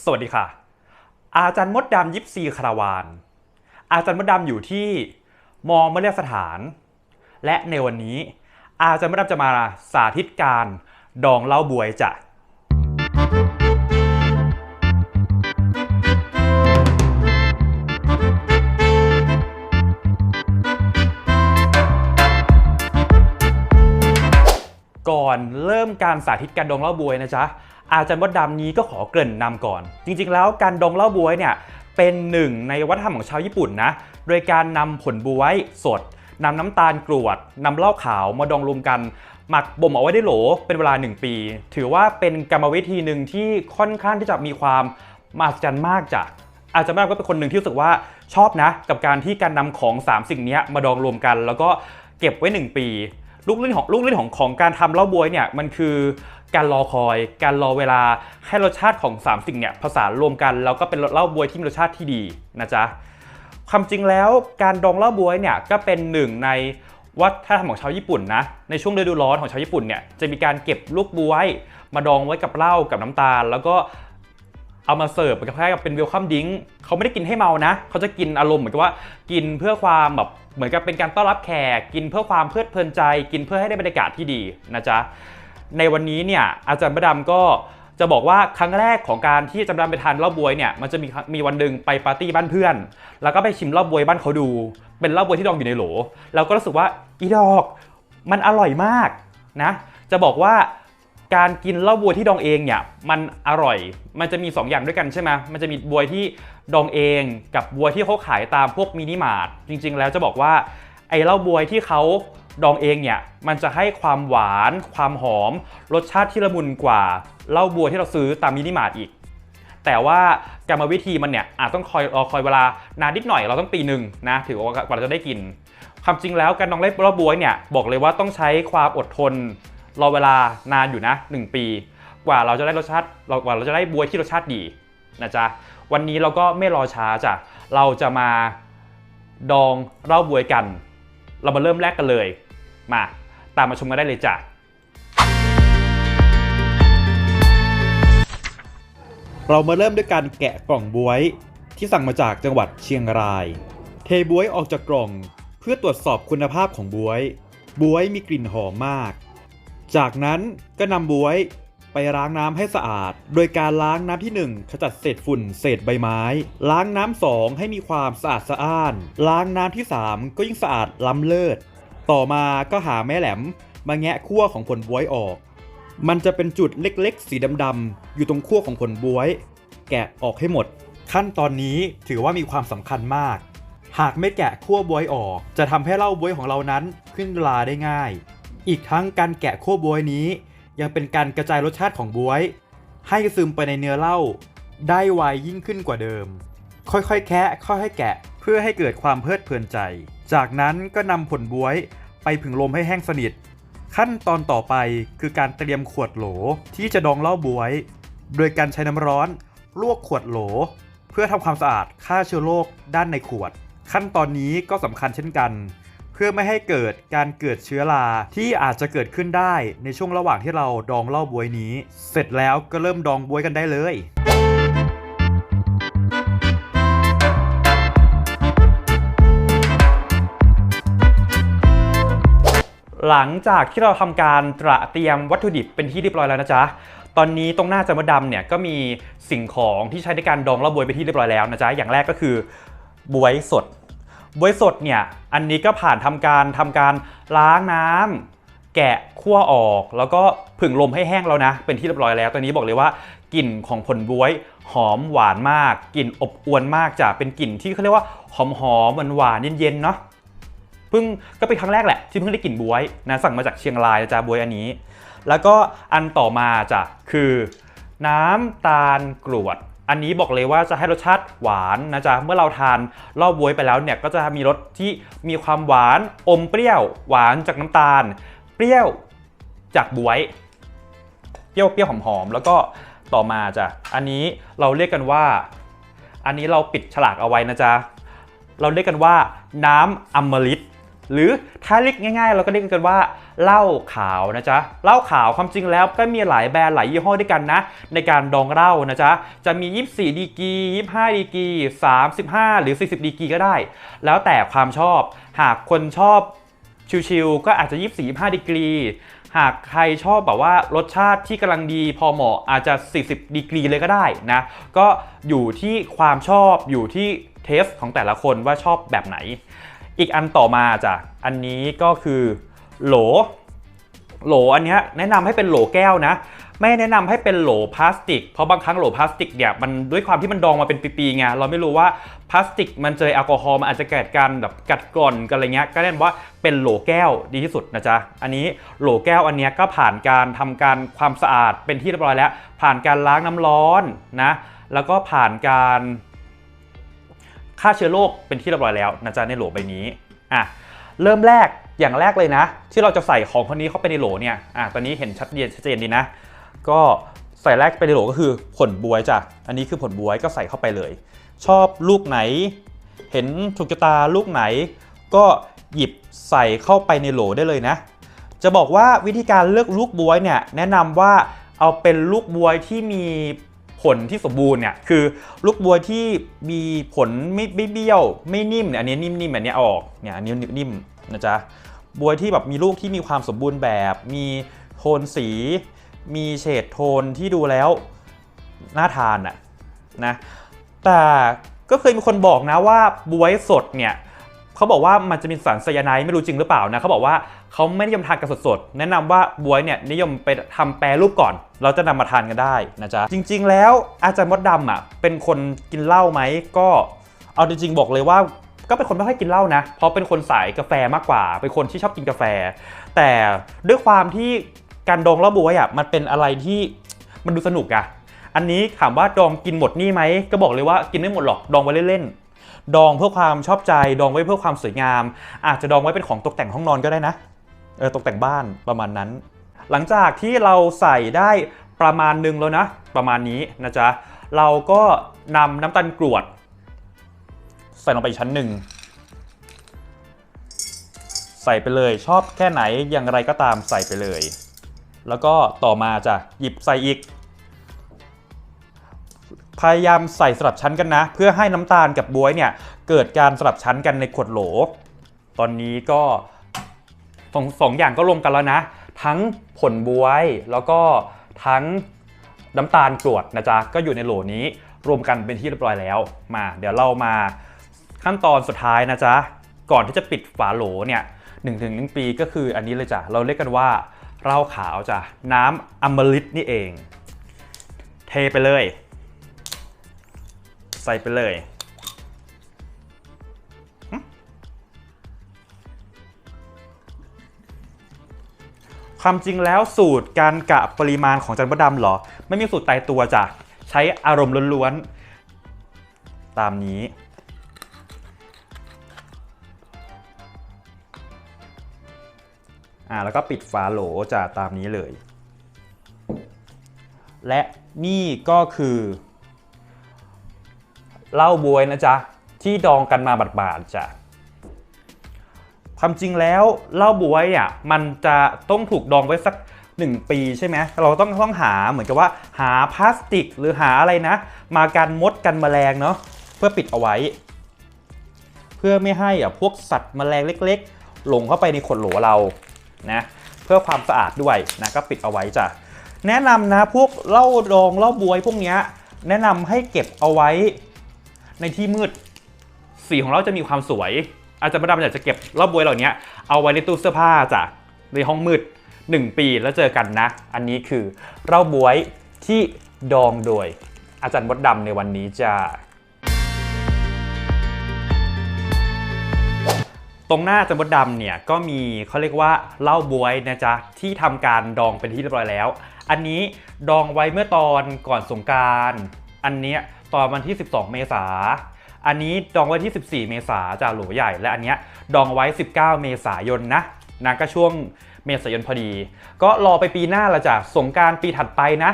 สวัสดีค่ะ อาจารย์มดดำยิปซีคาราวาน อาจารย์มดดำอยู่ที่มอมเรียสถาน และในวันนี้ อาจารย์มดดำจะมาสาธิตการดองเหล้าบวยจะ การสาธิตการดองเล้าบวยนะจ๊ะอาจารย์มดดำนี้ก็ขอเกริ่นนำก่อน จริงๆ แล้วการดองเล้าบวยเนี่ยเป็นหนึ่งในวัฒนธรรมของชาวญี่ปุ่นนะโดยการนำผลบวยสดนำน้ำตาลกรวดนำเหล้าขาวมาดองรวมกันหมักบ่มเอาไว้ในโหลเป็นเวลา 1 ปี ถือว่าเป็นกรรมวิธีหนึ่งที่ค่อนข้างที่จะมีความมหัศจรรย์มากจ้ะอาจจะแม่ก็เป็นคนหนึ่งที่รู้สึกว่าชอบนะ กับการที่การนำของ 3 สิ่งนี้มาดองรวมกัน แล้วก็เก็บไว้ 1 ปี ลูกเล่นของลูกเล่นของของการทำเล้าบวยเนี่ยมันคือการรอคอย การรอเวลาให้รสชาติของ 3 สิ่งเนี่ยผสานรวมกันแล้วก็เป็นเล้าบวยที่มีรสชาติที่ดีนะจ๊ะความจริงแล้วการดองเล้าบวยเนี่ยก็เป็นหนึ่งในวัฒนธรรมของชาวญี่ปุ่นนะในช่วงฤดูร้อนของชาวญี่ปุ่นเนี่ยจะมีการเก็บลูกบวย มาดองไว้กับเหล้ากับน้ำตาล แล้วก็ เอามาเสิร์ฟเหมือนกับคล้ายกับเป็นเวลคัมดิ้งเขาไม่ได้กินให้เมานะ เขาจะกินอารมณ์เหมือนกับว่ากินเพื่อความแบบเหมือนกับเป็นการต้อนรับแขกกินเพื่อความเพลิดเพลินใจ กินเพื่อให้ได้บรรยากาศที่ดีนะจ๊ะในวันนี้เนี่ยอาจารย์ประดำก็จะบอกว่าครั้งแรกของการที่อาจารย์ประดำไปทานเล้าบวยเนี่ยมันจะมีมีวันหนึ่งไปปาร์ตี้บ้านเพื่อน แล้วก็ไปชิมเล้าบวยบ้านเขาดู เป็นเล้าบวยที่ดองอยู่ในโหลแล้วก็รู้สึกว่าอีดอก มันอร่อยมากนะ จะบอกว่า การกินเหล้าบัวที่ดองเองเนี่ยมันอร่อย มันจะมี 2 อย่างด้วยกันใช่ไหมมันจะมีบัวที่ดองเองกับบัวที่เขาขายตามพวกมินิมาร์ทจริง ๆ แล้วจะบอกว่าไอ้เหล้าบัวที่เขาดองเองเนี่ยมันจะให้ความหวาน ความหอม รสชาติที่ละมุนกว่าเหล้าบัวที่เราซื้อตามมินิมาร์ทอีก แต่ว่ากรรมวิธีมันเนี่ยอาจต้องคอยรอคอยเวลานานนิดหน่อยเราต้องปีหนึ่งนะถือว่ากว่าเราจะได้กินความจริงแล้วการดองเล็บรอบบวเนี่ยบอกเลยว่าต้องใช้ความอดทน รอเวลานานอยู่นะ 1 ปี กว่าเราจะได้รสชาติเรากว่าเราจะได้บวยที่รสชาติดีนะจ๊ะวันนี้เราก็ไม่รอช้าจ้ะเราจะมาดองเล้าบวยกัน เรามาเริ่มแรกกันเลย มาตามมาชมกันได้เลยจ้ะเรามาเริ่มด้วยการแกะกล่องบวย ที่สั่งมาจากจังหวัดเชียงราย เทบวยออกจากกล่อง เพื่อตรวจสอบคุณภาพของบวย บวยมีกลิ่นหอมมาก จากนั้นก็นำบวยไปล้างน้ำให้สะอาด โดยการล้างน้ำที่ 1 ขจัดเศษฝุ่นเศษใบไม้ ล้างน้ำสองให้มีความสะอาดสะอ้าน ล้างน้ำที่ 3 ก็ยิ่งสะอาดล้ำเลิศ ต่อมาก็หาแม่แหลม มาแงะขั้วของผลบวยออก มันจะเป็นจุดเล็กๆ สีดำๆอยู่ตรงขั้วของผลบวย แกะออกให้หมด ขั้นตอนนี้ถือว่ามีความสำคัญมาก หากไม่แกะขั้วบวยออก จะทำให้เหล้าบวยของเรานั้นขึ้นราได้ง่าย อีกทั้งการแกะขั้วบวยนี้ ยังเป็นการกระจายรสชาติของบวย ให้ซึมไปในเนื้อเหล้าได้ไวยิ่งขึ้นกว่าเดิม ค่อยๆ แคะค่อยๆแกะเพื่อให้เกิดความเพลิดเพลินใจ จากนั้นก็นำผลบวยไปผึ่งลมให้แห้งสนิท ขั้นตอนต่อไปคือการเตรียมขวดโหลที่จะดองเหล้าบวย โดยการใช้น้ำร้อนลวกขวดโหล เพื่อทำความสะอาดฆ่าเชื้อโรคด้านในขวด ขั้นตอนนี้ก็สำคัญเช่นกัน เพื่อไม่ให้เกิดการเกิดเชื้อราที่อาจจะเกิดขึ้นได้ในช่วงระหว่างที่เราดองเหล้าบวยนี้ เสร็จแล้วก็เริ่มดองบวยกันได้เลยหลังจากที่เราทำการตระเตรียมวัตถุดิบเป็นที่เรียบร้อยแล้วนะจ๊ะ ตอนนี้ตรงหน้าจามดดำเนี่ยก็มีสิ่งของที่ใช้ในการดองเหล้าบวยไปนที่เรียบร้อยแล้วนะจ๊ะ อย่างแรกก็คือบวยสด บวยสดเนี่ยอันนี้ก็ผ่านทำการทำการล้างน้ำแกะคั่วออก แล้วก็ผึ่งลมให้แห้งแล้วนะ เป็นที่เรียบร้อยแล้วตอนนี้บอกเลยว่ากลิ่นของผลบวยหอมหวานมากกลิ่นอบอวลมากจ้ะเป็นกลิ่นที่เขาเรียกว่าหอมหอมหวานหวานๆเย็นๆเนาะเพิ่งก็เป็นครั้งแรกแหละที่เพิ่งได้กลิ่นบวยนะสั่งมาจากเชียงรายจ๊ะบวยอันนี้ แล้วก็อันต่อมาจ้ะคือ น้ำตาลกรวด อันนี้บอกเลยว่าจะให้รสชาติหวานนะจ๊ะ เมื่อเราทานเหล้าบวยไปแล้วเนี่ยก็จะมีรสที่มีความหวานอมเปรี้ยว หวานจากน้ำตาล เปรี้ยวจากบวย เปรี้ยวเปรี้ยวหอมๆแล้วก็ต่อมาจ้ะ อันนี้เราเรียกกันว่า อันนี้เราปิดฉลากเอาไว้นะจ๊ะ เราเรียกกันว่าน้ำอมฤต หรือถ้าเรียกง่ายๆ เราก็เรียกกันว่าเหล้าขาวนะจ๊ะเหล้าขาวความจริงแล้วก็มีหลายแบรนด์หลายยี่ห้อด้วยกันนะ ในการดองเหล้านะจ๊ะจะมี 24 ดีกรี25 ดีกรี35 หรือ 40 ดีกรีก็ได้ แล้วแต่ความชอบ หากคนชอบชิวๆก็อาจจะ 24 25 ดีกรี หากใครชอบแบบว่ารสชาติที่กำลังดีพอเหมาะอาจจะ 40 ดีกรีเลยก็ได้นะ ก็อยู่ที่ความชอบอยู่ที่เทสของแต่ละคนว่าชอบแบบไหน อีกอันต่อมาจ้ะอันนี้ก็คือโหล โหลอันนี้แนะนำให้เป็นโหลแก้วนะไม่แนะนำให้เป็นโหลพลาสติก เพราะบางครั้งโหลพลาสติกเนี่ยมันด้วยความที่มันดองมาเป็นปีๆไงเราไม่รู้ว่าพลาสติกมันเจอแอลกอฮอล์มันอาจจะเกิดการแบบกัดกร่อนกันอะไรเงี้ยก็แนะนำว่าเป็นโหลแก้วดีที่สุดนะจ๊ะอันนี้โหลแก้วอันนี้ก็ผ่านการทำการความสะอาดเป็นที่เรียบร้อยแล้ว ผ่านการล้างน้ำร้อนนะแล้วก็ผ่านการ ฆ่าเชื้อโรคเป็นที่เรียบร้อยแล้วนะจ๊ะในโหลใบนี้อะเริ่มแรกอย่างแรกเลยนะ ที่เราจะใส่ของคนนี้เข้าไปในโหลเนี่ยอะตอนนี้เห็นชัดเจนชัดเจนดีนะ ก็ใส่แรกไปในโหลก็คือผลบวยจ้ะอันนี้คือผลบวยก็ใส่เข้าไปเลย ชอบลูกไหน เห็นถูกชะตาลูกไหน ก็หยิบใส่เข้าไปในโหลได้เลยนะ จะบอกว่าวิธีการเลือกลูกบวยเนี่ยแนะนำว่าเอาเป็นลูกบวยที่มี ผลที่สมบูรณ์เนี่ยคือลูกบัวที่มีผลไม่ไม่เบี้ยว ไม่นิ่มเนี่ยอันนี้นิ่มๆอันนี้ออกเนี่ยอันนี้นิ่มๆนะจ๊ะบัวที่แบบมีลูกที่มีความสมบูรณ์แบบ มีโทนสี มีเฉดโทนที่ดูแล้วน่าทานอะนะแต่ก็เคยมีคนบอกนะว่าบวยสดเนี่ย เขาบอกว่ามันจะมีสารไซยาไนด์ไม่รู้จริงหรือเปล่านะเขาบอกว่าเขาไม่นิยมทานกันสดๆ แนะนำว่าบวยเนี่ยนิยมไปทำแปรรูปก่อน เราจะนำมาทานกันได้นะจ๊ะ จริง ๆ แล้วอาจารย์มดดำอะเป็นคนกินเหล้าไหมก็เอาจริงๆบอกเลยว่าก็เป็นคนไม่ค่อยกินเหล้านะ เพราะเป็นคนสายกาแฟมากกว่า เป็นคนที่ชอบกินกาแฟ แต่ด้วยความที่การดองเหล้าบวยอะมันเป็นอะไรที่มันดูสนุกอะอันนี้ถามว่าดองกินหมดนี่ไหมก็บอกเลยว่ากินไม่หมดหรอกดองไว้เล่นๆ ดองเพื่อความชอบใจ ดองไว้เพื่อความสวยงาม อาจจะดองไว้เป็นของตกแต่งห้องนอนก็ได้นะ เออตกแต่งบ้านประมาณนั้น หลังจากที่เราใส่ได้ประมาณหนึงแล้วนะ ประมาณนี้นะจ๊ะ เราก็นำน้ำตาลกรวด ใส่ลงไปชั้นหนึ่งใส่ไปเลยชอบแค่ไหนอย่างไรก็ตามใส่ไปเลย แล้วก็ต่อมาจะหยิบใส่อีก พยายามใส่สลับชั้นกันนะ เพื่อให้น้ำตาลกับบวยเนี่ยเกิดการสลับชั้นกันในขวดโหล ตอนนี้ก็สองสองอย่างก็รวมกันแล้วนะ ทั้งผลบวยแล้วก็ทั้งน้ำตาลกรวดนะจ๊ะก็อยู่ในโหลนี้รวมกันเป็นที่เรียบร้อยแล้วมา เดี๋ยวเรามาขั้นตอนสุดท้ายนะจ๊ะก่อนที่จะปิดฝาโหลเนี่ยหนึ่งถึงหนึ่งปีก็คืออันนี้เลยจ้ะเราเรียกกันว่าเหล้าขาวจ้ะน้ำอมฤตนี่เอง เทไปเลย ใส่ไปเลยความจริงแล้วสูตรการกะปริมาณของจันทร์ดำเหรอ ไม่มีสูตรตายตัวจ้ะ ใช้อารมณ์ล้วนๆ ตามนี้ อ่าแล้วก็ปิดฝาโหลจ้ะ ตามนี้เลย และนี่ก็คือ เหล้าบวยนะจ๊ะ ที่ดองกันมาบาดๆจ้ะความจริงแล้วเหล้าบวยอะมันจะต้องถูกดองไว้สัก 1 ปีใช่ไหมเราต้องต้องหาเหมือนกับว่า หาพลาสติกหรือหาอะไรนะ มากันมดกันแมลงเนาะเพื่อปิดเอาไว้ เพื่อไม่ให้อะพวกสัตว์แมลงเล็ก ๆ หลงเข้าไปในขวดโหลเรานะเพื่อความสะอาดด้วยนะก็ปิดเอาไว้จ้ะแนะนำนะพวกเหล้าดองเหล้าบวยพวกเนี้ยแนะนำให้เก็บเอาไว้ ในที่มืด สีของเราจะมีความสวย อาจารย์ประดำอยากจะเก็บรอบบวยเหล่านี้เอาไว้ในตู้เสื้อผ้าจ้ะในห้องมืด 1 ปีแล้วเจอกันนะ อันนี้คือเหล้าบวยที่ดองโดย อาจารย์มดดำในวันนี้จะตรงหน้าอาจารย์มดดำเนี่ยก็มีเขาเรียกว่าเหล้าบวยนะจ๊ะที่ทำการดองเป็นที่เรียบร้อยแล้ว อันนี้ดองไว้เมื่อตอนก่อนสงการ อันเนี้ย ตอนวันที่ 12 เมษาอันนี้ดองไว้ที่ 14 เมษาจากหลวใหญ่ และอันเนี้ยดองไว้ 19 เมษายนนะนะก็ช่วงเมษายนพอดี ก็รอไปปีหน้าละจ้ะสงการปีถัดไปนะ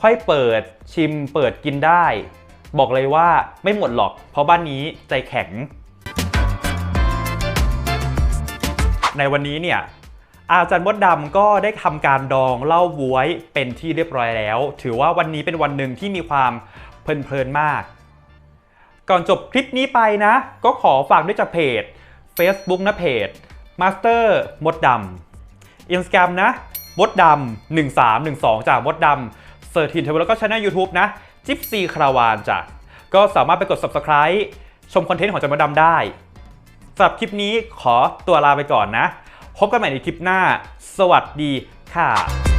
ค่อยเปิดชิมเปิดกินได้ บอกเลยว่าไม่หมดหรอก เพราะบ้านนี้ใจแข็ง ในวันนี้เนี่ยอาจารย์มดดำก็ได้ทำการดองเหล้าบวยเป็นที่เรียบร้อยแล้ว ถือว่าวันนี้เป็นวันหนึ่งที่มีความ เพลินๆมาก ก่อนจบคลิปนี้ไปนะ ก็ขอฝากด้วยจากเพจ Facebook นะเพจ Master มดดำ Instagram นะมดดำ1312 จากมดดำเสิร์ทินเทอร์แล้วก็ช anel YouTube นะ จิ๊บซีคาราวานจ้ะก็สามารถไปกด Subscribe ชมคอนเทนต์ของจันมดดำได้สำหรับคลิปนี้ขอตัวลาไปก่อนนะ พบกันใหม่ในคลิปหน้า สวัสดีค่ะ